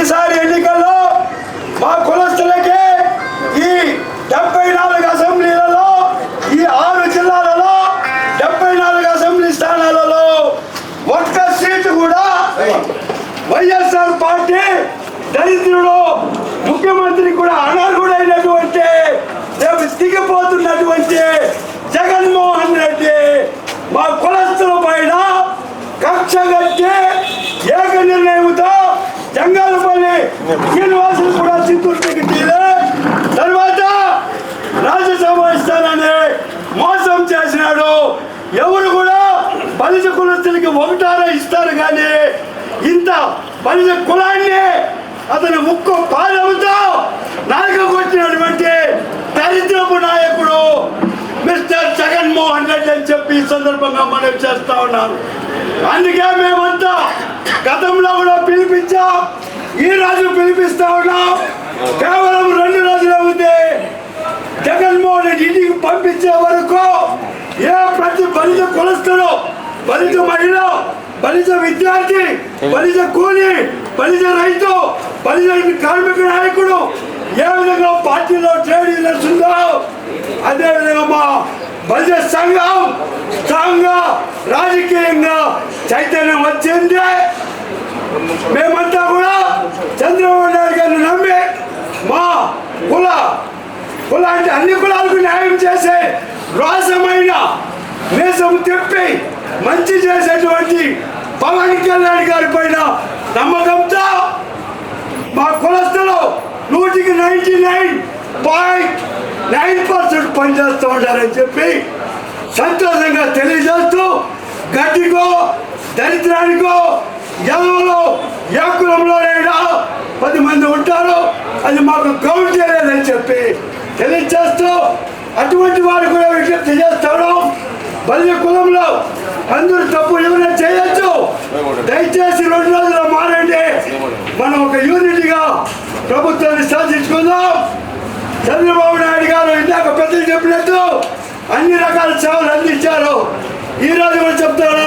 ఈసారి ఎన్నికల్లో మా కులస్తులకే ఈ డెబ్బై నాలుగు అసెంబ్లీలలో ఈ ఆరు జిల్లాలలో డెబ్బై నాలుగు అసెంబ్లీ స్థానాలలో ఒక్క సీటు కూడా వైఎస్ఆర్ పార్టీ దరిద్రుడు ముఖ్యమంత్రి కూడా అనర్హుడైనటువంటి దిగిపోతున్నటువంటి జగన్మోహన్ రెడ్డి మా కులస్తుల పైన కక్ష కట్టి ఏక నిర్ణయంతో జంగాలపల్లి శ్రీనివాసులు కూడా చిత్తూరు టికెట్ తర్వాత రాజ్యసభ ఇస్తానని మోసం చేసినాడు. ఎవరు కూడా బలిజ కులస్తులకి ఒకటారా ఇస్తారు కానీ ఇంత బలిజ కులాన్ని అతని ముక్కు పాదముతో నాలుక దరిద్రపు నాయకుడు మిస్టర్ జగన్మోహన్ రెడ్డి అని చెప్పి ఈ సందర్భంగా మనం చేస్తా ఉన్నారు. అందుకే మేమంతా గతంలో కూడా పిలిపించాం. ఈ రోజు పిలిపిస్తా ఉన్నాం కేవలం రెండు రోజులే ఉంది జగన్మోహన్ రెడ్డి ఇంటికి పంపించే వరకు ఏ ప్రతి బలిజ కులస్తుడు బలిజ మహిళ బలిజ విద్యార్థి బలిజ కూలి బలిజ రైతు బలిజ కార్మిక నాయకుడు ఏ విధంగా పార్టీలో ట్రేడ్ యూనియన్స్ ఉందో అదే విధంగా మా బలిజ సంఘం స్ట్రాంగ్ రాజకీయంగా చైతన్యం వచ్చింది మేమంతా కూడా చంద్రబాబు నాయుడు గారిని నమ్మి మా కుల కుల అంటే అన్ని కులాలకు న్యాయం చేసే రాజమైన మీసం తెప్పి మంచి చేసేటువంటి పవన్ కళ్యాణ్ గారి పైన నమ్మకంతో మా కులస్తులు నూటికి ninety nine point nine percent పనిచేస్తూ ఉంటారని చెప్పి సంతోషంగా తెలియజేస్తూ గడ్డికో దరిద్రానికో ఎవరో ఏ కులంలోనైనా పది మంది ఉంటారు. అది మాకు కౌంట్ చేయలేదని చెప్పి తెలియజేస్తూ అటువంటి వారు కూడా విజ్ఞప్తి చేస్తాడు. బల్య కులంలో అందరూ తప్పు ఏమైనా చేయొచ్చు? దయచేసి రెండు రోజులు మారండి. మనం ఒక యూనిటీగా ప్రభుత్వాన్ని సాధించుకుందాం. చంద్రబాబు నాయుడు గారు ఇందాక పెద్దలు చెప్పినట్టు అన్ని రకాల సేవలు అందించారు. ఈ రోజు కూడా చెప్తాను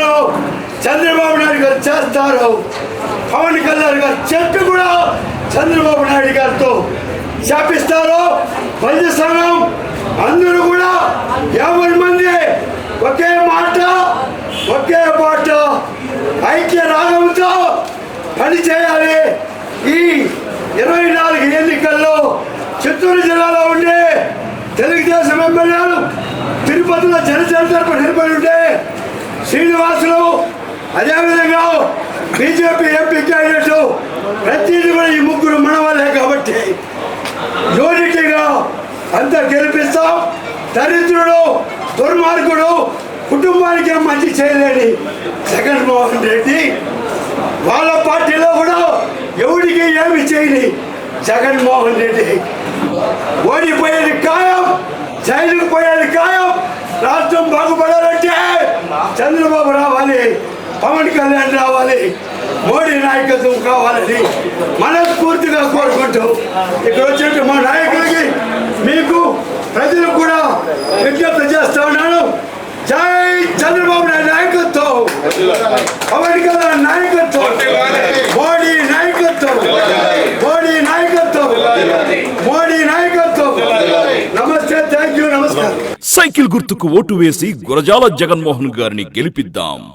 చంద్రబాబు నాయుడు గారు చేస్తారు. పవన్ కళ్యాణ్ గారు చెప్పి కూడా చంద్రబాబు నాయుడు గారితో శాపిస్తారు. వైద్య సంఘం యాభై మంది ఒకే మాట ఒకే మాట. ఐక్య రాగంతో పనిచేయాలి ఈ ఇరవై నాలుగు ఎన్నికల్లో చిత్తూరు జిల్లాలో ఉండే తెలుగుదేశం ఎమ్మెల్యేలు తిరుపతిలో జనసేన తరపు నిలబడి ఉంటే శ్రీనివాసులు అదేవిధంగా బీజేపీ ఎంపీ క్యాండిడేట్ ప్రతిదీ కూడా ఈ ముగ్గురు మనవాళ్ళే కాబట్టి యూనిటీగా అంతా గెలిపిస్తాం. దరిద్రుడు దుర్మార్గుడు కుటుంబానికి మంచి చేయలేని జగన్మోహన్ రెడ్డి. వాళ్ళ పార్టీలో కూడా ఎవరికి ఏమి చేయని జగన్మోహన్ రెడ్డి. ఓడిపోయేది ఖాయం జైలుకు పోయేది ఖాయం రాష్ట్రం బాగుపడాలంటే చంద్రబాబు రావాలి పవన్ కళ్యాణ్ రావాలి మోడీ నాయకత్వం కావాలని మనస్ఫూర్తిగా కోరుకుంటూ ఇక్కడ వచ్చినట్టు మా నాయకులకి మీకు ప్రజలు కూడా విజ్ఞప్తి చేస్తా ఉన్నాను జై చంద్రబాబు నాయుడు నాయకత్వం పవన్ కళ్యాణ్ నాయకత్వం. మోడీ నాయకత్వం. మోడీ నాయకత్వం. మోడీ నాయకత్వం. నమస్తే థ్యాంక్ యూ నమస్కారం. సైకిల్ గుర్తుకు ఓటు వేసి గురజాల జగన్మోహన్ గారిని గెలిపిద్దాం.